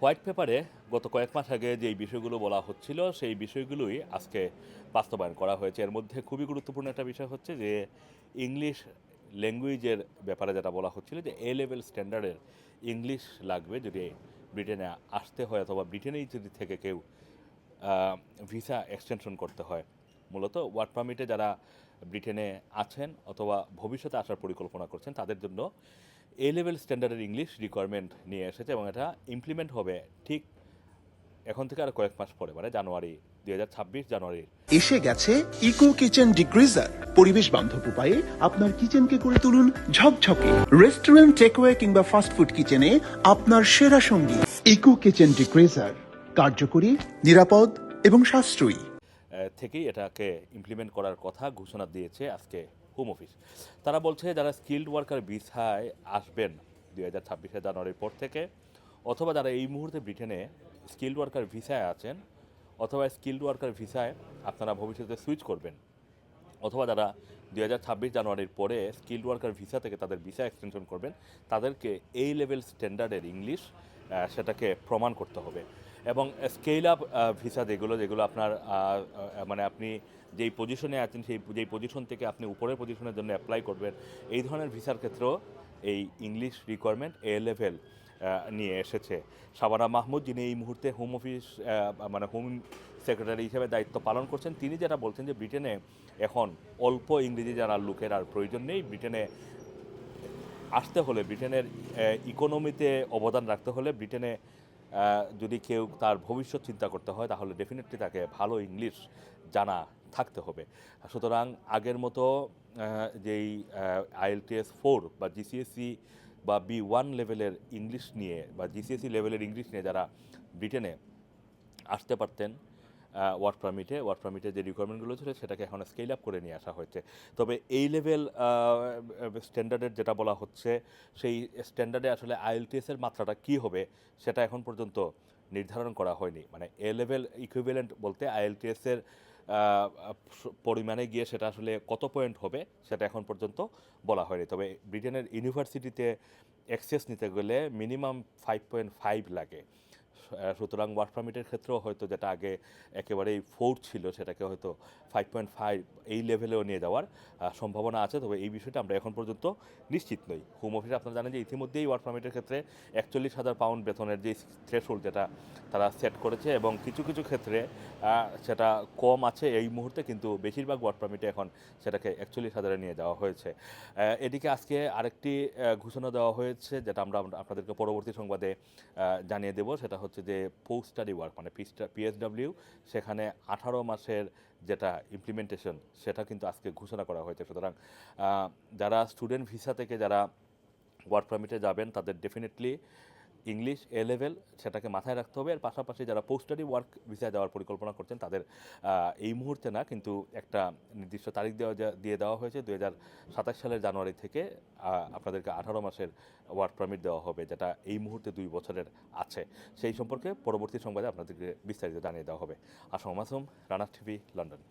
White পেপারে গত কয়েক মাস আগে যেই বিষয়গুলো বলা হচ্ছিল, সেই বিষয়গুলোই আজকে বাস্তবায়ন করা হয়েছে। এর মধ্যে খুবই গুরুত্বপূর্ণ একটা বিষয় হচ্ছে যে, ইংলিশ ল্যাঙ্গুয়েজের ব্যাপারে যেটা বলা হচ্ছিল যে এ লেভেল স্ট্যান্ডার্ডের ইংলিশ লাগবে যদি ব্রিটেনে আসতে হয় অথবা ব্রিটেনেই যদি থেকে কেউ ভিসা এক্সটেনশন করতে হয়। মূলত ওয়ার্ক পারমিটে যারা ব্রিটেনে আছেন অথবা ভবিষ্যতে আসার পরিকল্পনা করছেন, তাদের জন্য এ লেভেল স্ট্যান্ডার্ডের ইংলিশ রিকোয়ারমেন্ট নিয়ে এসেছে এবং এটা ইমপ্লিমেন্ট হবে ঠিক এখন থেকে আর কয়েক মাস পরে মানে জানুয়ারি দুই হাজার ছাব্বিশ জানুয়ারির এসে গেছে ইকো কিচেন ডিগ্রিজার পরিবেশ বান্ধব উপায়ে আপনার কিচেনকে করে তুলুন ঝকঝকে। রেস্টুরেন্ট টেকওয়ে কিংবা ফাস্টফুড কিচেনে আপনার সেরা সঙ্গী। ইকো কিচেন ডিগ্রিজার কার্যকরী নিরাপদ এবং সাশ্রয়ী। থেকেই এটাকে ইমপ্লিমেন্ট করার কথা ঘোষণা দিয়েছে আজকে হোম অফিস তারা বলছে যারা স্কিল্ড ওয়ার্কার ভিসায় আসবেন দুই হাজার ছাব্বিশে জানুয়ারির পর থেকে, অথবা যারা এই মুহূর্তে ব্রিটেনে স্কিল্ড ওয়ার্কার ভিসায় আছেন, অথবা স্কিল্ড ওয়ার্কার ভিসায় আপনারা ভবিষ্যতে সুইচ করবেন, অথবা যারা দুই হাজার ছাব্বিশ জানুয়ারির পরে স্কিল্ড ওয়ার্কার ভিসা থেকে তাদের ভিসা এক্সটেনশন করবেন, তাদেরকে এই লেভেল স্ট্যান্ডার্ডের ইংলিশ সেটাকে প্রমাণ করতে হবে। এবং স্কেল আপ ভিসা যেগুলো যেগুলো আপনার মানে আপনি যেই পজিশনে আছেন, সেই যেই পজিশন থেকে আপনি উপরের পজিশনের জন্য অ্যাপ্লাই করবেন, এই ধরনের ভিসার ক্ষেত্রেও এই ইংলিশ রিকোয়ারমেন্ট এ লেভেল নিয়ে এসেছে। সাবানা মাহমুদ, যিনি এই মুহূর্তে হোম অফিস মানে হোম সেক্রেটারি হিসেবে দায়িত্ব পালন করছেন, তিনি যেটা বলছেন যে ব্রিটেনে এখন অল্প ইংরেজি জানার লোকের আর প্রয়োজন নেই, ব্রিটেনে আসতে হলে, ব্রিটেনের ইকোনমিতে অবদান রাখতে হলে ব্রিটেনে যদি কেউ তার ভবিষ্যৎ চিন্তা করতে হয়, তাহলে ডেফিনেটলি তাকে ভালো ইংলিশ জানা থাকতে হবে। সুতরাং আগের মতো যেই আইএলটিএস ফোর বা জিসিএসসি বা বি ওয়ান লেভেলের ইংলিশ নিয়ে বা জিসিএসসি লেভেলের ইংলিশ নিয়ে যারা ব্রিটেনে আসতে পারতেন ওয়ার্ক পারমিটে ওয়ার্ক পারমিটে যে রিকোয়ারমেন্টগুলো ছিল সেটাকে এখন স্কেল আপ করে নিয়ে আসা হয়েছে। তবে এই লেভেল স্ট্যান্ডার্ডের যেটা বলা হচ্ছে, সেই স্ট্যান্ডার্ডে আসলে আইএলটিএস এর মাত্রাটা কি হবে সেটা এখন পর্যন্ত নির্ধারণ করা হয়নি। মানে এ লেভেল ইকুইভ্যালেন্ট বলতে আইএলটিএস এর পরিমাণে গিয়ে সেটা আসলে কত পয়েন্ট হবে সেটা এখন পর্যন্ত বলা হয়নি। তবে ব্রিটেনের ইউনিভার্সিটিতে অ্যাক্সেস নিতে গেলে মিনিমাম ফাইভ পয়েন্ট ফাইভ লাগে। সুতরাং ওয়ার্ক পারমিটের ক্ষেত্রেও হয়তো যেটা আগে একেবারেই ফোর ছিল, সেটাকে হয়তো ফাইভ পয়েন্ট ফাইভ এই লেভেলেও নিয়ে যাওয়ার সম্ভাবনা আছে। তবে এই বিষয়টা আমরা এখন পর্যন্ত নিশ্চিত নই। হোম অফিস আপনারা জানেন যে ইতিমধ্যেই ওয়ার্ক পারমিটের ক্ষেত্রে একচল্লিশ হাজার পাউন্ড বেতনের যে থ্রেশহোল্ড যেটা তারা সেট করেছে এবং কিছু কিছু ক্ষেত্রে সেটা কম আছে এই মুহূর্তে, কিন্তু বেশিরভাগ ওয়ার্ক পারমিটে এখন সেটাকে একচল্লিশ হাজারে নিয়ে যাওয়া হয়েছে। এদিকে আজকে আরেকটি ঘোষণা দেওয়া হয়েছে, যেটা আমরা আপনাদেরকে পরবর্তী সংবাদে জানিয়ে দেব। সেটা হচ্ছে যে পোস্ট স্টাডি ওয়ার্ক মানে পিএসডব্লিউ সেখানে আঠারো মাসের যেটা ইমপ্লিমেন্টেশন সেটা কিন্তু আজকে ঘোষণা করা হয়েছে। সুতরাং যারা স্টুডেন্ট ভিসা থেকে যারা ওয়ার্ক পারমিটে যাবেন, তাদের ডেফিনেটলি ইংলিশ এ লেভেল সেটাকে মাথায় রাখতে হবে। আর পাশাপাশি যারা পোস্টারি ওয়ার্ক ভিসায় যাওয়ার পরিকল্পনা করছেন, তাদের এই মুহূর্তে না, কিন্তু একটা নির্দিষ্ট তারিখ দেওয়া দিয়ে দেওয়া হয়েছে। দুই হাজার সাতাশ সালের জানুয়ারি থেকে আপনাদেরকে আঠারো মাসের ওয়ার্ক পারমিট দেওয়া হবে, যেটা এই মুহূর্তে দুই বছরের আছে। সেই সম্পর্কে পরবর্তী সংবাদে আপনাদেরকে বিস্তারিত জানিয়ে দেওয়া হবে। Assam Masum Rana TV, London.